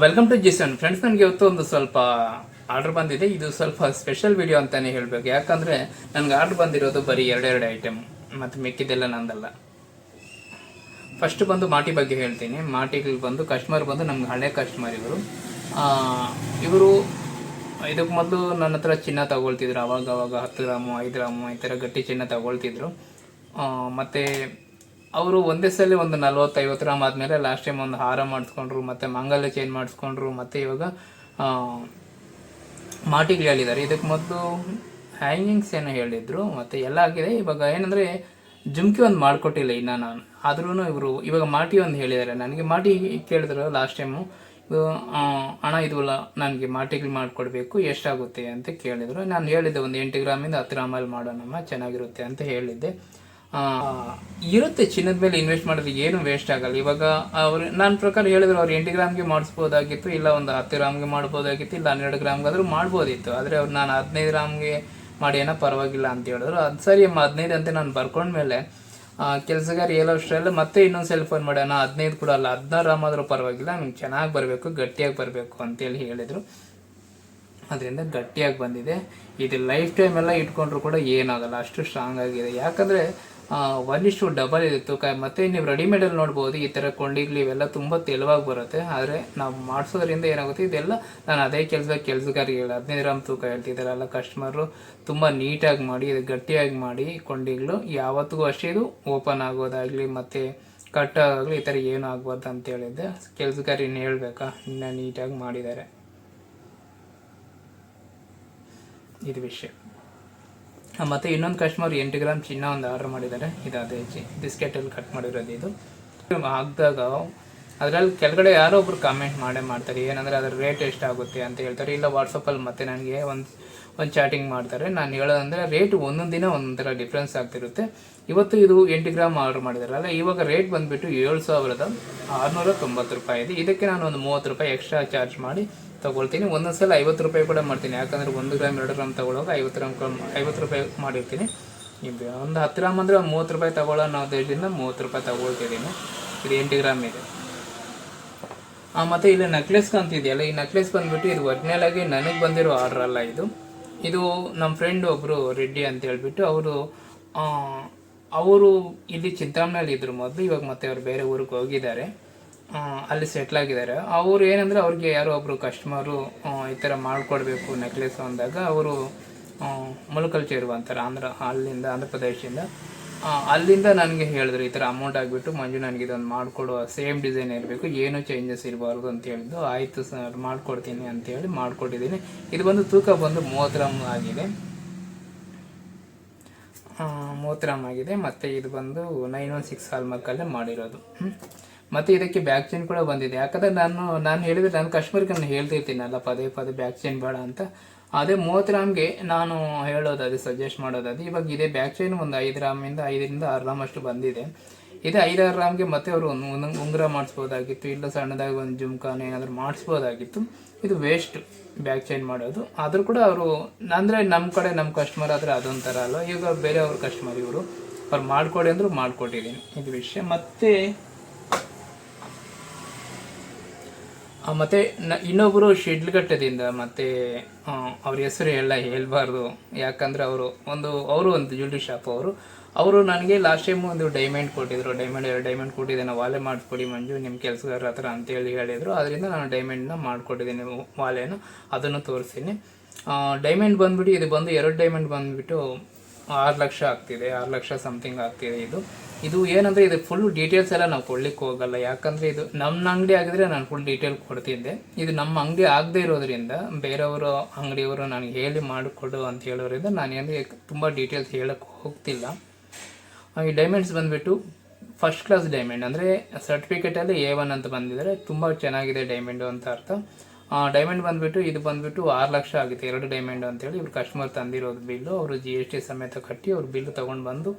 Welcome to ಜಿಸನ್ friends ನನಗೆ ಇವತ್ತು ಒಂದು ಸ್ವಲ್ಪ ಆರ್ಡರ್ ಬಂದಿದೆ. ಇದು ಸ್ವಲ್ಪ ಸ್ಪೆಷಲ್ ವಿಡಿಯೋ ಅಂತಾನೆ ಹೇಳಬೇಕು. ಯಾಕಂದ್ರೆ ನನಗೆ ಆರ್ಡರ್ ಬಂದಿರೋದು ಬರೀ ಎರಡೆರಡು ಐಟಮ್ ಮತ್ತು ಮಿಕ್ಕಿದ್ದೆಲ್ಲ ನಂದಲ್ಲ. ಫಸ್ಟ್ ಬಂದು ಮಾಟಿ ಬಗ್ಗೆ ಹೇಳ್ತೀನಿ. ಮಾಟಿಗಳು ಬಂದು ಕಸ್ಟಮರ್ ಬಂದು ನಮ್ಗೆ ಹಳೆ ಕಸ್ಟಮರ್ ಇವರು. ಇವರು ಇದಕ್ಕೆ ಮೊದಲು ನನ್ನ ಹತ್ರ ಚಿನ್ನ ತಗೊಳ್ತಿದ್ರು. ಅವಾಗ ಅವಾಗ ಹತ್ತು ಗ್ರಾಮು, ಐದು ಗ್ರಾಮು ಈ ಥರ ಗಟ್ಟಿ ಚಿನ್ನ ತಗೊಳ್ತಿದ್ರು. ಮತ್ತು ಮತ್ತೆ ಅವರು ಒಂದೇ ಸಲ ಒಂದು ನಲ್ವತ್ತೈವತ್ತು ಗ್ರಾಮ್ ಆದಮೇಲೆ ಲಾಸ್ಟ್ ಟೈಮ್ ಒಂದು ಹಾರ ಮಾಡಿಸ್ಕೊಂಡ್ರು, ಮತ್ತೆ ಮಂಗಲ್ಯ ಚೇಂಜ್ ಮಾಡಿಸ್ಕೊಂಡ್ರು, ಮತ್ತೆ ಇವಾಗ ಮಾಟಿಗೆ ಹೇಳಿದ್ದಾರೆ ಇದಕ್ಕೆ ಮೊದಲು ಹ್ಯಾಂಗಿಂಗ್ಸ್ ಏನೋ ಹೇಳಿದ್ರು, ಮತ್ತೆ ಎಲ್ಲ ಆಗಿದೆ. ಇವಾಗ ಏನಂದ್ರೆ ಜುಮ್ಕಿ ಒಂದು ಮಾಡಿಕೊಟ್ಟಿಲ್ಲ ಇನ್ನ ನಾನು. ಆದ್ರೂ ಇವರು, ಇವಾಗ ಮಾಟಿ ಒಂದು ಹೇಳಿದ್ದಾರೆ. ನನಗೆ ಮಾಟಿ ಕೇಳಿದ್ರು ಲಾಸ್ಟ್ ಟೈಮು ಹಣ ಇದುವಲ್ಲ ನನಗೆ ಮಾಟಿಗಳು ಮಾಡಿಕೊಡ್ಬೇಕು, ಎಷ್ಟಾಗುತ್ತೆ? ಅಂತ ಕೇಳಿದ್ರು. ನಾನು ಹೇಳಿದ್ದೆ, ಒಂದು ಎಂಟು ಗ್ರಾಮಿಂದ ಹತ್ತು ಗ್ರಾಮಲ್ಲಿ ಮಾಡೋಣಮ್ಮ, ಚೆನ್ನಾಗಿರುತ್ತೆ ಅಂತ ಹೇಳಿದ್ದೆ. ಇರುತ್ತೆ ಚಿನ್ನದ ಮೇಲೆ ಇನ್ವೆಸ್ಟ್ ಮಾಡಿದ್ರೆ ಏನು ವೇಸ್ಟ್ ಆಗಲ್ಲ. ಇವಾಗ ಅವ್ರು ನನ್ನ ಪ್ರಕಾರ ಹೇಳಿದ್ರು ಅವ್ರು ಎಂಟು ಗ್ರಾಮ್ಗೆ ಮಾಡಿಸ್ಬೋದಾಗಿತ್ತು, ಇಲ್ಲ ಒಂದು ಹತ್ತು ಗ್ರಾಮ್ಗೆ ಮಾಡ್ಬೋದಾಗಿತ್ತು, ಇಲ್ಲ ಹನ್ನೆರಡು ಗ್ರಾಮ್ಗಾದ್ರೂ ಮಾಡ್ಬೋದಿತ್ತು. ಆದರೆ ಅವ್ರು, ನಾನು ಹದಿನೈದು ಗ್ರಾಮ್ಗೆ ಮಾಡಿ ಏನೋ ಪರವಾಗಿಲ್ಲ ಅಂತ ಹೇಳಿದ್ರು. ಅದು ಸರಿ, ಅಮ್ಮ ಹದಿನೈದು ಅಂತ ನಾನು ಬರ್ಕೊಂಡ್ಮೇಲೆ ಕೆಲಸಗಾರ ಹೇಳೋಷ್ಟರಲ್ಲ ಮತ್ತೆ ಇನ್ನೊಂದು ಸೆಲ್ ಫೋನ್ ಮಾಡೋಣ ಹದಿನೈದು ಕೂಡ ಅಲ್ಲ, ಹದಿನಾರು ಗ್ರಾಮ್ ಆದರೂ ಪರವಾಗಿಲ್ಲ, ನಂಗೆ ಚೆನ್ನಾಗಿ ಬರಬೇಕು, ಗಟ್ಟಿಯಾಗಿ ಬರಬೇಕು ಅಂತೇಳಿ ಹೇಳಿದರು. ಅದರಿಂದ ಗಟ್ಟಿಯಾಗಿ ಬಂದಿದೆ. ಇದು ಲೈಫ್ ಟೈಮ್ ಎಲ್ಲ ಇಟ್ಕೊಂಡ್ರು ಕೂಡ ಏನಾಗಲ್ಲ, ಅಷ್ಟು ಸ್ಟ್ರಾಂಗ್ ಆಗಿದೆ. ಯಾಕಂದ್ರೆ ಒನ್ ಇಷ್ಟು ಡಬಲ್ ಇದೆ ತೂಕ ಮತ್ತೆ ನೀವು ರೆಡಿಮೇಡಲ್ಲಿ ನೋಡ್ಬೋದು, ಈ ಥರ ಕೊಂಡಿಗಳು ಇವೆಲ್ಲ ತುಂಬ ತೆಳುವಾಗಿ ಬರುತ್ತೆ. ಆದರೆ ನಾವು ಮಾಡಿಸೋದ್ರಿಂದ ಏನಾಗುತ್ತೆ, ಇದೆಲ್ಲ ನಾನು ಅದೇ ಕೆಲಸ ಕೆಲಸಗಾರಿಗೆ ಹೇಳ ಹದಿನೈದು ಗ್ರಾಮ್ ತೂಕ ಹೇಳ್ತಿದ್ದಾರಲ್ಲ ಕಸ್ಟಮರು ತುಂಬ ನೀಟಾಗಿ ಮಾಡಿ ಗಟ್ಟಿಯಾಗಿ ಮಾಡಿ ಕೊಂಡಿಗಳು. ಯಾವತ್ತಿಗೂ ಅಷ್ಟೇ ಇದು ಓಪನ್ ಆಗೋದಾಗಲಿ, ಮತ್ತು ಕಟ್ ಆಗಲಿ, ಈ ಥರ ಏನು ಆಗ್ಬಾರ್ದು ಅಂತ ಹೇಳಿದ್ದೆ. ಕೆಲಸಗಾರಿ ಹೇಳ್ಬೇಕಾ? ಇನ್ನು ನೀಟಾಗಿ ಮಾಡಿದ್ದಾರೆ. ಇದು ವಿಷಯ. ಮತ್ತೆ ಇನ್ನೊಂದು ಕಸ್ಟಮರ್ ಎಂಟು ಗ್ರಾಮ್ ಚಿನ್ನ ಒಂದು ಆರ್ಡರ್ ಮಾಡಿದ್ದಾರೆ. ಇದು ಅದೇ ಬಿಸ್ಕೆಟಲ್ಲಿ ಕಟ್ ಮಾಡಿರೋದು ಇದು. ಹಾಕಿದಾಗ ಅದರಲ್ಲಿ ಕೆಳಗಡೆ ಯಾರೋ ಒಬ್ರು ಕಾಮೆಂಟ್ ಮಾಡೇ ಮಾಡ್ತಾರೆ. ಏನಂದ್ರೆ ಅದ್ರ ರೇಟ್ ಎಷ್ಟಾಗುತ್ತೆ ಅಂತ ಹೇಳ್ತಾರೆ. ಇಲ್ಲ ವಾಟ್ಸಪ್ಪಲ್ಲಿ ಮತ್ತೆ ನನಗೆ ಒಂದು ಒಂದು ಚಾಟಿಂಗ್ ಮಾಡ್ತಾರೆ. ನಾನು ಹೇಳೋದಂದ್ರೆ ರೇಟ್ ಒಂದೊಂದು ದಿನ ಒಂದೊಂದು ಥರ ಡಿಫ್ರೆನ್ಸ್ ಆಗ್ತಿರುತ್ತೆ. ಇವತ್ತು ಇದು ಎಂಟು ಗ್ರಾಮ್ ಆರ್ಡರ್ ಮಾಡಿದಾರಲ್ಲ ಇವಾಗ ರೇಟ್ ಬಂದುಬಿಟ್ಟು ಏಳು ಸಾವಿರದ ಆರುನೂರ ತೊಂಬತ್ತು ರೂಪಾಯಿ ಇದೆ. ಇದಕ್ಕೆ ನಾನು ಒಂದು ಮೂವತ್ತು ರೂಪಾಯಿ ಎಕ್ಸ್ಟ್ರಾ ಚಾರ್ಜ್ ಮಾಡಿ ತಗೊಳ್ತೀನಿ. ಒಂದೊಂದು ಸಲ ಐವತ್ತು ರೂಪಾಯಿ ಕೂಡ ಮಾಡ್ತೀನಿ. ಯಾಕಂದರೆ ಒಂದು ಗ್ರಾಮ್ ಎರಡು ಗ್ರಾಮ್ ತಗೊಳ್ಳುವಾಗ ಐವತ್ತು ಗ್ರಾಮ್ ಐವತ್ತು ರೂಪಾಯಿ ಮಾಡಿರ್ತೀನಿ. ಒಂದು ಹತ್ತು ಗ್ರಾಮ್ ಅಂದರೆ ಒಂದು ಮೂವತ್ತು ರೂಪಾಯಿ ತಗೊಳ್ಳೋಣ ಅನ್ನೋ ಉದ್ದೇಶದಿಂದ ಮೂವತ್ತು ರೂಪಾಯಿ ತಗೊಳ್ತಿದ್ದೀನಿ. ಇದು ಎಂಟು ಗ್ರಾಮ್ ಇದೆ. ಮತ್ತು ಇಲ್ಲಿ ನೆಕ್ಲೆಸ್ ಕಂತಿದೆಯಲ್ಲ, ಈ ನೆಕ್ಲೆಸ್ ಬಂದ್ಬಿಟ್ಟು ಇದು ಒರಿಜಿನಲ್ ನನಗೆ ಬಂದಿರೋ ಆರ್ಡರ್ ಅಲ್ಲ ಇದು. ಇದು ನಮ್ಮ ಫ್ರೆಂಡ್ ಒಬ್ಬರು ರೆಡ್ಡಿ ಅಂತ ಹೇಳ್ಬಿಟ್ಟು ಅವರು ಅವರು ಇಲ್ಲಿ ಚಿಂತಾಮಣಲ್ಲಿ ಇದ್ರು ಮೊದಲು, ಇವಾಗ ಮತ್ತೆ ಅವರು ಬೇರೆ ಊರಿಗೆ ಹೋಗಿದ್ದಾರೆ. ಅಲ್ಲಿ ಸೆಟ್ಲ್ ಆಗಿದ್ದಾರೆ. ಅವರು ಏನಂದ್ರೆ ಅವ್ರಿಗೆ ಯಾರೋ ಒಬ್ರು ಕಸ್ಟಮರು ಈ ಥರ ಮಾಡಿಕೊಡ್ಬೇಕು ನೆಕ್ಲೆಸ್ ಅಂದಾಗ ಅವರು ಮುಲಕಲ್ ಚೇರುವ ಅಂತಾರೆ ಆಂಧ್ರ ಅಲ್ಲಿಂದ ಆಂಧ್ರ ಪ್ರದೇಶದಿಂದ ಅಲ್ಲಿಂದ ನನಗೆ ಹೇಳಿದ್ರು, ಈ ಥರ ಅಮೌಂಟ್ ಆಗಿಬಿಟ್ಟು ಮಂಜು ನನಗೆ ಇದೊಂದು ಮಾಡಿಕೊಡುವ ಸೇಮ್ ಡಿಸೈನ್ ಇರಬೇಕು, ಏನು ಚೇಂಜಸ್ ಇರಬಾರ್ದು ಅಂತ ಹೇಳಿದ್ದು, ಆಯಿತು ಸರ್ ಮಾಡಿಕೊಡ್ತೀನಿ ಅಂತೇಳಿ ಮಾಡಿಕೊಟ್ಟಿದ್ದೀನಿ. ಇದು ಬಂದು ತೂಕ ಬಂದು ಮೂವತ್ತು ಗ್ರಾಮ್ ಆಗಿದೆ. ಮೂವತ್ತು ಗ್ರಾಮ್ ಆಗಿದೆ. ಮತ್ತು ಇದು ಬಂದು ನೈನ್ ಒನ್ ಸಿಕ್ಸ್ ಹಾಲ್ಮಾರ್ಕಲ್ಲೇ ಮಾಡಿರೋದು. ಮತ್ತು ಇದಕ್ಕೆ ಬ್ಯಾಕ್ ಚೈನ್ ಕೂಡ ಬಂದಿದೆ. ಯಾಕಂದರೆ ನಾನು ನಾನು ಹೇಳಿದರೆ ನಾನು ಕಸ್ಟಮರ್ಗೆ ನಾನು ಹೇಳ್ತಿರ್ತೀನಲ್ಲ, ಪದೇ ಪದೇ ಬ್ಯಾಕ್ ಚೈನ್ ಬೇಡ ಅಂತ. ಅದೇ ಮೂವತ್ತು ಗ್ರಾಮ್ಗೆ ನಾನು ಹೇಳೋದಾದ್ರೆ ಸಜೆಸ್ಟ್ ಮಾಡೋದಾದ್ರೆ, ಇವಾಗ ಇದೇ ಬ್ಯಾಕ್ ಚೈನ್ ಒಂದು ಐದು ಗ್ರಾಮಿಂದ ಐದರಿಂದ ಆರು ಗ್ರಾಮ್ ಅಷ್ಟು ಬಂದಿದೆ. ಇದೇ ಐದಾರು ಗ್ರಾಮ್ಗೆ ಮತ್ತೆ ಅವರು ಒಂದು ಉಂಗುರ ಮಾಡಿಸ್ಬೋದಾಗಿತ್ತು, ಇಲ್ಲ ಸಣ್ಣದಾಗಿ ಒಂದು ಜುಮ್ಕಾನೆ ಏನಾದರೂ ಮಾಡಿಸ್ಬೋದಾಗಿತ್ತು. ಇದು ವೇಸ್ಟ್ ಬ್ಯಾಕ್ ಚೈನ್ ಮಾಡೋದು. ಆದರೂ ಕೂಡ ಅವರು, ಅಂದರೆ ನಮ್ಮ ಕಡೆ ನಮ್ಮ ಕಸ್ಟಮರ್ ಆದರೆ ಅದೊಂಥರ ಅಲ್ಲ. ಈಗ ಬೇರೆ ಅವ್ರ ಕಸ್ಟಮರ್ ಇವರು. ಅವ್ರು ಮಾಡಿಕೊಡಿ ಅಂದರೂ ಮಾಡಿಕೊಟ್ಟಿದ್ದೀನಿ. ಇದು ವಿಷಯ. ಮತ್ತೆ ಮತ್ತೆ ನ ಇನ್ನೊಬ್ಬರು ಶಿಡ್ಲಘಟ್ಟದಿಂದ ಮತ್ತೆ ಅವ್ರ ಹೆಸರು ಎಲ್ಲ ಹೇಳಬಾರ್ದು. ಯಾಕಂದ್ರೆ ಅವರು ಒಂದು ಅವರು ಒಂದು ಜ್ಯುವೆಲ್ರಿ ಶಾಪ್ ಅವರು. ಅವರು ನನಗೆ ಲಾಸ್ಟ್ ಟೈಮ್ ಒಂದು ಡೈಮಂಡ್ ಕೊಟ್ಟಿದ್ರು. ಡೈಮಂಡ್ ಎರಡು ಡೈಮಂಡ್ ಕೊಟ್ಟಿದ್ದೇನೆ ವಾಲೆ ಮಾಡಿಸ್ಕೊಡಿ ಮಂಜು ನಿಮ್ಮ ಕೆಲಸಗಾರರ ಹತ್ರ ಅಂತೇಳಿ ಹೇಳಿದರು. ಅದರಿಂದ ನಾನು ಡೈಮಂಡ್ನ ಮಾಡಿಕೊಟ್ಟಿದ್ದೀನಿ ವಾಲೆನ ಅದನ್ನು ತೋರಿಸ್ತೀನಿ. ಡೈಮಂಡ್ ಬಂದ್ಬಿಟ್ಟು, ಇದು ಬಂದು ಎರಡು ಡೈಮಂಡ್ ಬಂದ್ಬಿಟ್ಟು ಆರು ಲಕ್ಷ ಆಗ್ತಿದೆ. ಆರು ಲಕ್ಷ ಸಮಥಿಂಗ್ ಆಗ್ತಿದೆ ಇದು. ಇದು ಏನಂದ್ರೆ ಇದು ಫುಲ್ ಡೀಟೇಲ್ಸ್ ಎಲ್ಲ ನಾವು ಕೊಡ್ಲಿಕ್ಕೆ ಹೋಗಲ್ಲ. ಯಾಕಂದ್ರೆ ಇದು ನಮ್ಮ ಅಂಗಡಿ ಆಗಿದ್ರೆ ನಾನು ಫುಲ್ ಡೀಟೇಲ್ ಕೊಡ್ತಿದ್ದೆ. ಇದು ನಮ್ಮ ಅಂಗಡಿ ಆಗದೆ ಇರೋದ್ರಿಂದ ಬೇರೆಯವರು ಅಂಗಡಿಯವರು ನನಗೆ ಹೇಳಿ ಮಾಡಿಕೊಡು ಅಂತ ಹೇಳೋರಿಂದ ನಾನು ಏನು ತುಂಬ ಡೀಟೇಲ್ಸ್ ಹೇಳಕ್ಕೆ ಹೋಗ್ತಿಲ್ಲ. ಈ ಡೈಮಂಡ್ಸ್ ಬಂದ್ಬಿಟ್ಟು ಫಸ್ಟ್ ಕ್ಲಾಸ್ ಡೈಮಂಡ್ ಅಂದರೆ ಸರ್ಟಿಫಿಕೇಟಲ್ಲಿ ಎ ಒನ್ ಅಂತ ಬಂದಿದ್ದಾರೆ ತುಂಬ ಚೆನ್ನಾಗಿದೆ ಡೈಮಂಡು ಅಂತ ಅರ್ಥ. ಡೈಮಂಡ್ ಬಂದ್ಬಿಟ್ಟು ಇದು ಬಂದ್ಬಿಟ್ಟು ಆರು ಲಕ್ಷ ಆಗುತ್ತೆ. ಎರಡು ಡೈಮಂಡ್ ಅಂತೇಳಿ ಇವ್ರು ಕಸ್ಟಮರ್ ತಂದಿರೋದು ಬಿಲ್ಲು. ಅವರು ಜಿ ಎಸ್ ಟಿ ಸಮೇತ ಕಟ್ಟಿ ಅವ್ರು ಬಿಲ್ ತೊಗೊಂಡು ಬಂದು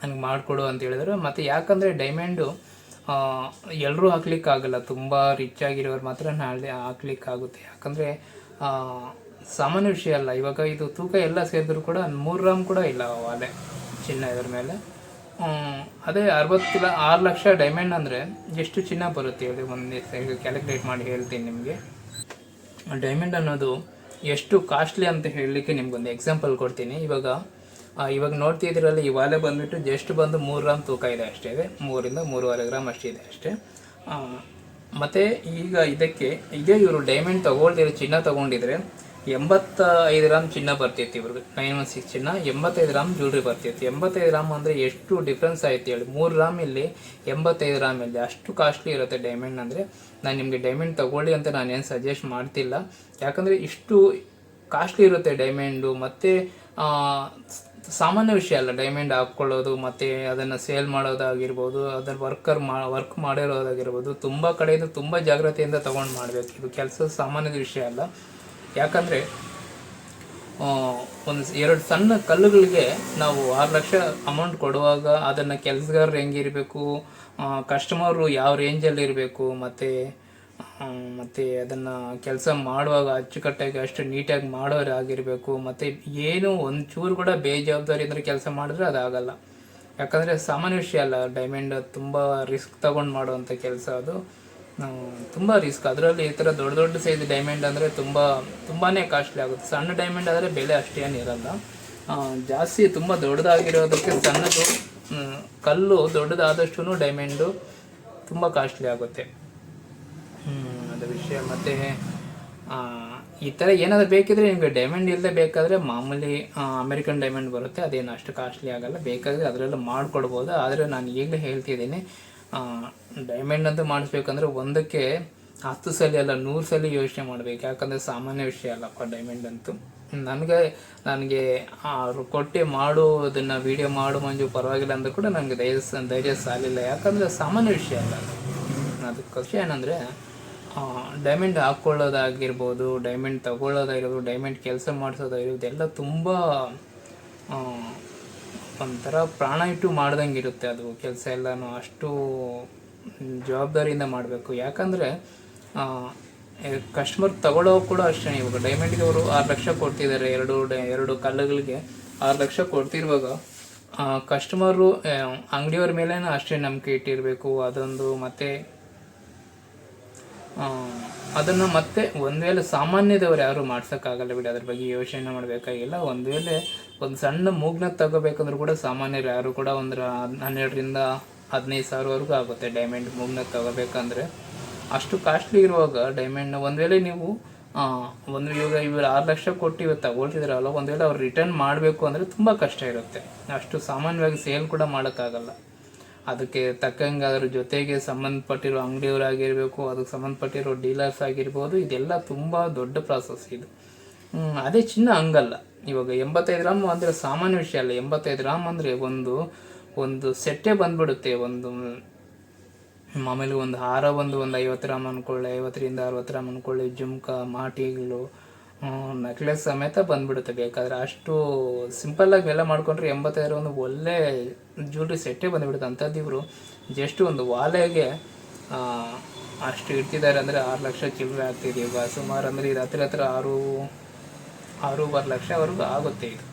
ನನಗೆ ಮಾಡಿಕೊಡು ಅಂತ ಹೇಳಿದ್ರು. ಮತ್ತು ಯಾಕಂದರೆ ಡೈಮಂಡು ಎಲ್ಲರೂ ಹಾಕ್ಲಿಕ್ಕಾಗಲ್ಲ. ತುಂಬ ರಿಚ್ ಆಗಿರೋರು ಮಾತ್ರ ನಾಳೆ ಹಾಕ್ಲಿಕ್ಕಾಗುತ್ತೆ. ಯಾಕಂದರೆ ಸಾಮಾನ್ಯ ವಿಷಯ ಅಲ್ಲ. ಇವಾಗ ಇದು ತೂಕ ಎಲ್ಲ ಸೇರಿದ್ರು ಕೂಡ ಮೂರು ರಾಮ್ ಕೂಡ ಇಲ್ಲ ಅದೇ ಚಿನ್ನ ಇದ್ರ ಮೇಲೆ. ಅದೇ ಅರವತ್ತು ಆರು ಲಕ್ಷ ಡೈಮಂಡ್ ಅಂದರೆ ಎಷ್ಟು ಚಿನ್ನ ಬರುತ್ತೆ ಹೇಳಿ ಒಂದು ಕ್ಯಾಲ್ಕುಲೇಟ್ ಮಾಡಿ ಹೇಳ್ತೀನಿ ನಿಮಗೆ. ಡೈಮಂಡ್ ಅನ್ನೋದು ಎಷ್ಟು ಕಾಸ್ಟ್ಲಿ ಅಂತ ಹೇಳಲಿಕ್ಕೆ ನಿಮ್ಗೊಂದು ಎಕ್ಸಾಂಪಲ್ ಕೊಡ್ತೀನಿ. ಇವಾಗ ಇವಾಗ ನೋಡ್ತಿದ್ದೀರಲ್ಲ ಈ ವಾಲೆ ಬಂದ್ಬಿಟ್ಟು ಜಸ್ಟ್ ಬಂದು ಮೂರು ಗ್ರಾಮ್ ತೂಕ ಇದೆ ಅಷ್ಟೇ ಇದೆ. ಮೂರಿಂದ ಮೂರುವರೆ ಗ್ರಾಮ್ ಅಷ್ಟಿದೆ ಅಷ್ಟೇ. ಮತ್ತು ಈಗ ಇದಕ್ಕೆ, ಇದೇ ಇವರು ಡೈಮಂಡ್ ತಗೊಳ್ದಿರೋ ಚಿನ್ನ ತೊಗೊಂಡಿದ್ರೆ ಎಂಬತ್ತ ಐದು ಗ್ರಾಮ್ ಚಿನ್ನ ಬರ್ತಿತ್ತು ಇವ್ರಿಗೆ. ನೈನ್ ಒನ್ ಸಿಕ್ಸ್ ಚಿನ್ನ, ಎಂಬತ್ತೈದು ಗ್ರಾಮ್ ಜ್ಯೂಲ್ರಿ ಬರ್ತಿತ್ತು. ಎಂಬತ್ತೈದು ಗ್ರಾಮ್ ಅಂದರೆ ಎಷ್ಟು ಡಿಫ್ರೆನ್ಸ್ ಆಯ್ತು ಹೇಳಿ. ಮೂರು ಗ್ರಾಮ್ ಇಲ್ಲಿ, ಎಂಬತ್ತೈದು ಗ್ರಾಮ್ ಇಲ್ಲಿ. ಅಷ್ಟು ಕಾಸ್ಟ್ಲಿ ಇರುತ್ತೆ ಡೈಮಂಡ್ ಅಂದರೆ. ನಾನು ನಿಮಗೆ ಡೈಮಂಡ್ ತೊಗೊಳ್ಳಿ ಅಂತ ನಾನು ಏನು ಸಜೆಸ್ಟ್ ಮಾಡ್ತಿಲ್ಲ. ಯಾಕಂದರೆ ಇಷ್ಟು ಕಾಸ್ಟ್ಲಿ ಇರುತ್ತೆ ಡೈಮಂಡು ಮತ್ತು ಸಾಮಾನ್ಯ ವಿಷಯ ಅಲ್ಲ ಡೈಮಂಡ್ ಹಾಕ್ಕೊಳ್ಳೋದು ಮತ್ತು ಅದನ್ನು ಸೇಲ್ ಮಾಡೋದಾಗಿರ್ಬೋದು, ಅದರ ವರ್ಕರ್ ಮಾ ವರ್ಕ್ ಮಾಡಿರೋದಾಗಿರ್ಬೋದು, ತುಂಬ ಕಡೆಯಿಂದ ತುಂಬ ಜಾಗ್ರತೆಯಿಂದ ತೊಗೊಂಡು ಮಾಡಬೇಕು. ಇದು ಕೆಲಸ ಸಾಮಾನ್ಯದ ವಿಷಯ ಅಲ್ಲ. ಯಾಕಂದರೆ ಒಂದು ಎರಡು ಸಣ್ಣ ಕಲ್ಲುಗಳಿಗೆ ನಾವು ಆರು ಲಕ್ಷ ಅಮೌಂಟ್ ಕೊಡುವಾಗ ಅದನ್ನು ಕೆಲಸಗಾರರು ಹೆಂಗಿರಬೇಕು ಕಸ್ಟಮರು ಯಾವ ರೇಂಜಲ್ಲಿ ಇರಬೇಕು, ಮತ್ತು ಮತ್ತು ಅದನ್ನು ಕೆಲಸ ಮಾಡುವಾಗ ಅಚ್ಚುಕಟ್ಟಾಗಿ ಅಷ್ಟು ನೀಟಾಗಿ ಮಾಡೋರು ಆಗಿರಬೇಕು ಮತ್ತು ಏನು ಒಂಚೂರು ಚೂರು ಕೂಡ ಬೇಜವಾಬ್ದಾರಿಯಿಂದ ಕೆಲಸ ಮಾಡಿದ್ರೆ ಅದಾಗಲ್ಲ. ಯಾಕಂದರೆ ಸಾಮಾನ್ಯ ವಿಷಯ ಅಲ್ಲ ಡೈಮಂಡ್ ತುಂಬ ರಿಸ್ಕ್ ತಗೊಂಡು ಮಾಡುವಂಥ ಕೆಲಸ ಅದು. ತುಂಬ ರಿಸ್ಕ್ ಅದರಲ್ಲಿ ಈ ಥರ ದೊಡ್ಡ ದೊಡ್ಡ ಸೈಜ್ ಡೈಮಂಡ್ ಅಂದರೆ ತುಂಬ ತುಂಬಾ ಕಾಸ್ಟ್ಲಿ ಆಗುತ್ತೆ. ಸಣ್ಣ ಡೈಮಂಡ್ ಆದರೆ ಬೆಲೆ ಅಷ್ಟೇನು ಇರಲ್ಲ. ಜಾಸ್ತಿ ತುಂಬ ದೊಡ್ಡದಾಗಿರೋದಕ್ಕೆ ಸಣ್ಣದು ಕಲ್ಲು ದೊಡ್ಡದಾದಷ್ಟು ಡೈಮಂಡು ತುಂಬ ಕಾಸ್ಟ್ಲಿ ಆಗುತ್ತೆ. ವಿಷಯ, ಮತ್ತು ಈ ಥರ ಏನಾದರೂ ಬೇಕಿದ್ರೆ ನಿಮಗೆ ಡೈಮಂಡ್ ಇಲ್ಲದೆ ಬೇಕಾದರೆ ಮಾಮೂಲಿ ಅಮೆರಿಕನ್ ಡೈಮಂಡ್ ಬರುತ್ತೆ. ಅದೇನು ಅಷ್ಟು ಕಾಸ್ಟ್ಲಿ ಆಗಲ್ಲ. ಬೇಕಾದರೆ ಅದರಲ್ಲೂ ಮಾಡಿಕೊಡ್ಬೋದು. ಆದರೆ ನಾನು ಈಗಲೇ ಹೇಳ್ತಿದ್ದೀನಿ ಡೈಮಂಡ್ ಅಂತ ಮಾಡಿಸ್ಬೇಕಂದ್ರೆ ಒಂದಕ್ಕೆ ಹತ್ತು ಸಲ ಅಲ್ಲ, ನೂರು ಸಲ ಯೋಚನೆ ಮಾಡಬೇಕು. ಯಾಕಂದರೆ ಸಾಮಾನ್ಯ ವಿಷಯ ಅಲ್ಲಪ್ಪ ಡೈಮಂಡ್ ಅಂತೂ. ನನಗೆ ನನಗೆ ಕೊಟ್ಟು ಮಾಡುವುದನ್ನು ವೀಡಿಯೋ ಮಾಡು ಮಂಜು ಪರವಾಗಿಲ್ಲ ಅಂದರೂ ಕೂಡ ನನಗೆ ಧೈರ್ಯ ಧೈರ್ಯ ಸಾಲಿಲ್ಲ ಯಾಕಂದರೆ ಸಾಮಾನ್ಯ ವಿಷಯ ಅಲ್ಲ. ಅದು. ಅದಕ್ಕೆ ವಿಷಯ ಏನಂದರೆ ಡೈಮಂಡ್ ಹಾಕ್ಕೊಳ್ಳೋದಾಗಿರ್ಬೋದು ಡೈಮಂಡ್ ತಗೊಳ್ಳೋದಾಗಿರ್ಬೋದು ಡೈಮಂಡ್ ಕೆಲಸ ಮಾಡಿಸೋದಾಗಿರ್ಬೋದು, ಎಲ್ಲ ತುಂಬ ಒಂಥರ ಪ್ರಾಣ ಇಟ್ಟು ಮಾಡ್ದಂಗೆ ಇರುತ್ತೆ ಅದು ಕೆಲಸ ಎಲ್ಲನೂ. ಅಷ್ಟು ಜವಾಬ್ದಾರಿಯಿಂದ ಮಾಡಬೇಕು. ಯಾಕಂದರೆ ಕಸ್ಟಮರ್ ತಗೊಳ್ಳೋ ಕೂಡ ಅಷ್ಟೇ. ಇವಾಗ ಡೈಮಂಡ್ಗೆ ಅವರು ಆರು ಲಕ್ಷ ಕೊಡ್ತಿದ್ದಾರೆ, ಎರಡು ಎರಡು ಕಲ್ಲುಗಳಿಗೆ ಆರು ಲಕ್ಷ ಕೊಡ್ತಿರುವಾಗ ಕಸ್ಟಮರು ಅಂಗಡಿಯವ್ರ ಮೇಲೇನೂ ಅಷ್ಟೇ ನಂಬಿಕೆ ಇಟ್ಟಿರಬೇಕು. ಅದೊಂದು ಮತ್ತೆ ಅದನ್ನ ಮತ್ತೆ ಒಂದು ವೇಳೆ ಸಾಮಾನ್ಯದವ್ರು ಯಾರು ಮಾಡ್ಸೋಕ್ಕಾಗಲ್ಲ ಬಿಡಿ. ಅದ್ರ ಬಗ್ಗೆ ಯೋಚನೆ ಮಾಡಬೇಕಾಗಿಲ್ಲ. ಒಂದು ವೇಳೆ ಒಂದು ಸಣ್ಣ ಮೂಗ್ನ ತಗೋಬೇಕಂದ್ರೂ ಕೂಡ ಸಾಮಾನ್ಯರು ಯಾರು ಕೂಡ ಒಂದು ಹನ್ನೆರಡರಿಂದ ಹದಿನೈದು ಸಾವಿರವರೆಗೂ ಆಗುತ್ತೆ ಡೈಮಂಡ್ ಮೂಗ್ನ ತಗೋಬೇಕಂದ್ರೆ. ಅಷ್ಟು ಕಾಸ್ಟ್ಲಿ ಇರುವಾಗ ಡೈಮಂಡ್ನ ಒಂದು ವೇಳೆ ನೀವು ಒಂದು ಇವಾಗ ಇವರು ಆರು ಲಕ್ಷ ಕೊಟ್ಟು ಇವತ್ತು ತಗೊಳ್ತಿದ್ರಲ್ಲ, ಒಂದು ವೇಳೆ ಅವ್ರು ರಿಟರ್ನ್ ಮಾಡಬೇಕು ಅಂದರೆ ತುಂಬ ಕಷ್ಟ ಇರುತ್ತೆ. ಅಷ್ಟು ಸಾಮಾನ್ಯವಾಗಿ ಸೇಲ್ ಕೂಡ ಮಾಡೋಕ್ಕಾಗಲ್ಲ. ಅದಕ್ಕೆ ತಕ್ಕಂಗೆ ಅದ್ರ ಜೊತೆಗೆ ಸಂಬಂಧಪಟ್ಟಿರೋ ಅಂಗಡಿಯವರಾಗಿರ್ಬೇಕು, ಅದಕ್ಕೆ ಸಂಬಂಧಪಟ್ಟಿರೋ ಡೀಲರ್ಸ್ ಆಗಿರ್ಬೋದು, ಇದೆಲ್ಲ ತುಂಬ ದೊಡ್ಡ ಪ್ರಾಸೆಸ್ ಇದು. ಅದೇ ಚಿನ್ನ ಹಂಗಲ್ಲ. ಇವಾಗ ಎಂಬತ್ತೈದು ಗ್ರಾಮ್ ಅಂದರೆ ಸಾಮಾನ್ಯ ವಿಷಯ ಅಲ್ಲ. ಎಂಬತ್ತೈದು ಗ್ರಾಮ್ ಅಂದರೆ ಒಂದು ಒಂದು ಸೆಟ್ಟೇ ಬಂದ್ಬಿಡುತ್ತೆ. ಒಂದು, ಮಾಮೂಲಿ ಒಂದು ಹಾರ ಒಂದು ಒಂದು ಐವತ್ತು ಗ್ರಾಮ್ ಅಂದ್ಕೊಳ್ಳಿ ಐವತ್ತರಿಂದ ಅರವತ್ತು ಗ್ರಾಮ್ ಅಂದ್ಕೊಳ್ಳಿ ಜುಮ್ಕ, ಮಾಟಿಗಳು ನೆಕ್ಲೆಸ್ ಸಮೇತ ಬಂದ್ಬಿಡುತ್ತೆ ಬೇಕಾದ್ರೆ. ಅಷ್ಟು ಸಿಂಪಲ್ಲಾಗಿ ಎಲ್ಲ ಮಾಡ್ಕೊಂಡ್ರೆ ಎಂಬತ್ತೈದರ ಒಂದು ಒಳ್ಳೆ ಜ್ಯುವೆಲ್ರಿ ಸೆಟ್ಟೇ ಬಂದ್ಬಿಡುತ್ತೆ ಅಂಥದ್ದು ಇವರು. ಜಸ್ಟ್ ಒಂದು ವಾಲೆಗೆ ಅಷ್ಟು ಇಡ್ತಿದ್ದಾರೆ ಅಂದರೆ ಆರು ಲಕ್ಷ ಚಿಲ್ಲರೆ ಆಗ್ತಿದೆ. ಇವಾಗ ಸುಮಾರು ಅಂದರೆ ಇದು ಹತ್ತಿರ ಹತ್ರ ಆರು, ಆರೂವರೆ ಲಕ್ಷವರೆಗೂ ಆಗುತ್ತೆ ಇದು.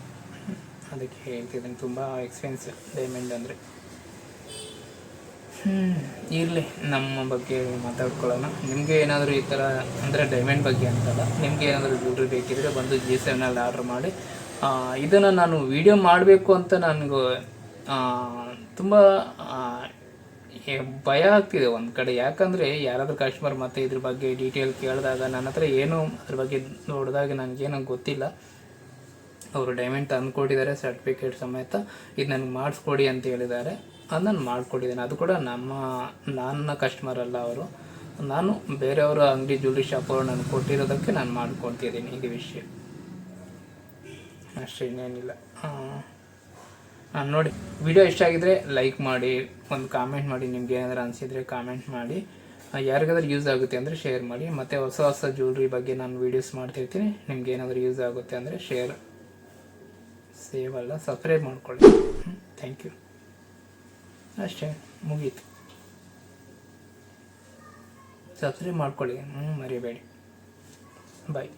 ಅದಕ್ಕೆ ಹೇಳ್ತಿದ್ದೀನಿ, ತುಂಬ ಎಕ್ಸ್ಪೆನ್ಸಿವ್ ಡೈಮಂಡ್ ಅಂದರೆ. ಇರಲಿ. ನಮ್ಮ ಬಗ್ಗೆ ಮಾತಾಡ್ಕೊಳ್ಳೋಣ. ನಿಮಗೆ ಏನಾದರೂ ಈ ಥರ ಅಂದರೆ ಡೈಮಂಡ್ ಬಗ್ಗೆ ಅಂತಲ್ಲ, ನಿಮಗೆ ಏನಾದರೂ ಜ್ಯೂಲ್ರಿ ಬೇಕಿದ್ರೆ ಬಂದು ಜಿ ಸೆವೆನಲ್ಲಿ ಆರ್ಡ್ರ್ ಮಾಡಿ. ಇದನ್ನು ನಾನು ವಿಡಿಯೋ ಮಾಡಬೇಕು ಅಂತ ನನಗೆ ತುಂಬ ಭಯ ಆಗ್ತಿದೆ ಒಂದು ಕಡೆ. ಯಾಕಂದರೆ ಯಾರಾದರೂ ಕಸ್ಟಮರ್ ಮತ್ತೆ ಇದ್ರ ಬಗ್ಗೆ ಡೀಟೇಲ್ ಕೇಳಿದಾಗ ನನ್ನ ಹತ್ರ ಏನೂ ಅದ್ರ ಬಗ್ಗೆ ನೋಡಿದಾಗ ನನಗೇನೋ ಗೊತ್ತಿಲ್ಲ. ಅವರು ಡೈಮಂಡ್ ತಂದುಕೊಟ್ಟಿದ್ದಾರೆ ಸರ್ಟಿಫಿಕೇಟ್ ಸಮೇತ. ಇದು ನನಗೆ ಮಾಡಿಸ್ಕೊಡಿ ಅಂತ ಹೇಳಿದ್ದಾರೆ. ಅದು ನಾನು ಮಾಡಿಕೊಟ್ಟಿದ್ದೇನೆ ಅದು ಕೂಡ ನಮ್ಮ, ನನ್ನ ಕಸ್ಟಮರ್ ಅಲ್ಲ ಅವರು. ನಾನು ಬೇರೆಯವರ ಅಂಗಡಿ ಜ್ಯುವೆಲ್ರಿ ಶಾಪ್ ಅವರು ನಾನು ಕೊಟ್ಟಿರೋದಕ್ಕೆ ನಾನು ಮಾಡಿಕೊಡ್ತಿದ್ದೀನಿ ಇದು ವಿಷಯ. ಅಷ್ಟೇ, ಇನ್ನೇನಿಲ್ಲ. ನೋಡಿ ವಿಡಿಯೋ ಇಷ್ಟ ಆಗಿದ್ರೆ ಲೈಕ್ ಮಾಡಿ, ಒಂದು ಕಾಮೆಂಟ್ ಮಾಡಿ, ನಿಮ್ಗೆ ಏನಾದರೂ ಅನಿಸಿದರೆ ಕಾಮೆಂಟ್ ಮಾಡಿ. ಯಾರಿಗಾದ್ರೂ ಯೂಸ್ ಆಗುತ್ತೆ ಅಂದರೆ ಶೇರ್ ಮಾಡಿ. ಮತ್ತು ಹೊಸ ಹೊಸ ಜ್ಯುವೆಲ್ರಿ ಬಗ್ಗೆ ನಾನು ವೀಡಿಯೋಸ್ ಮಾಡ್ತಿರ್ತೀನಿ. ನಿಮ್ಗೆ ಏನಾದರೂ ಯೂಸ್ ಆಗುತ್ತೆ ಅಂದರೆ ಶೇರ್ ಸೇವ್ ಅಲ್ಲ ಸಬ್ಸ್ಕ್ರೈಬ್ ಮಾಡ್ಕೊಳ್ಳಿ. ಥ್ಯಾಂಕ್ ಯು ಅಷ್ಟೇ ಮುಗೀತು. ಸಬ್ಸ್ಕ್ರೈಬ್ ಮಾಡ್ಕೊಳ್ಳಿ ಹ್ಞೂ ಮರಿಬೇಡಿ. ಬಾಯ್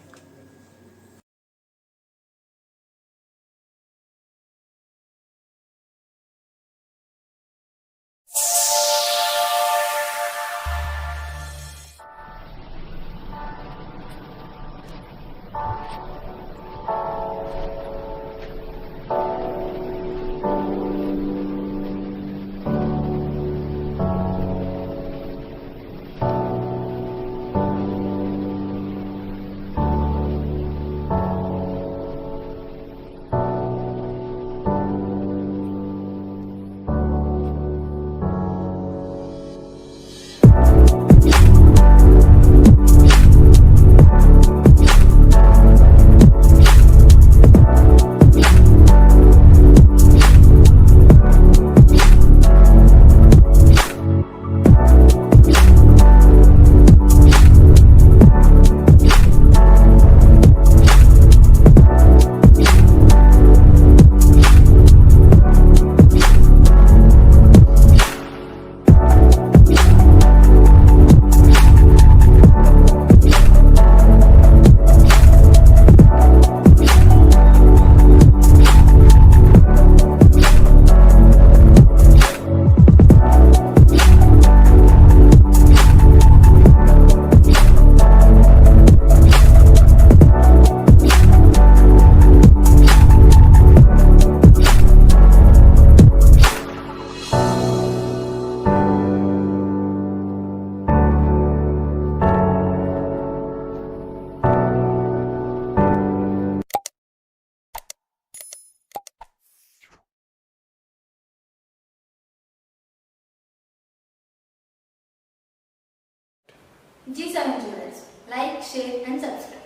G7 Jewelers. Like, share and subscribe.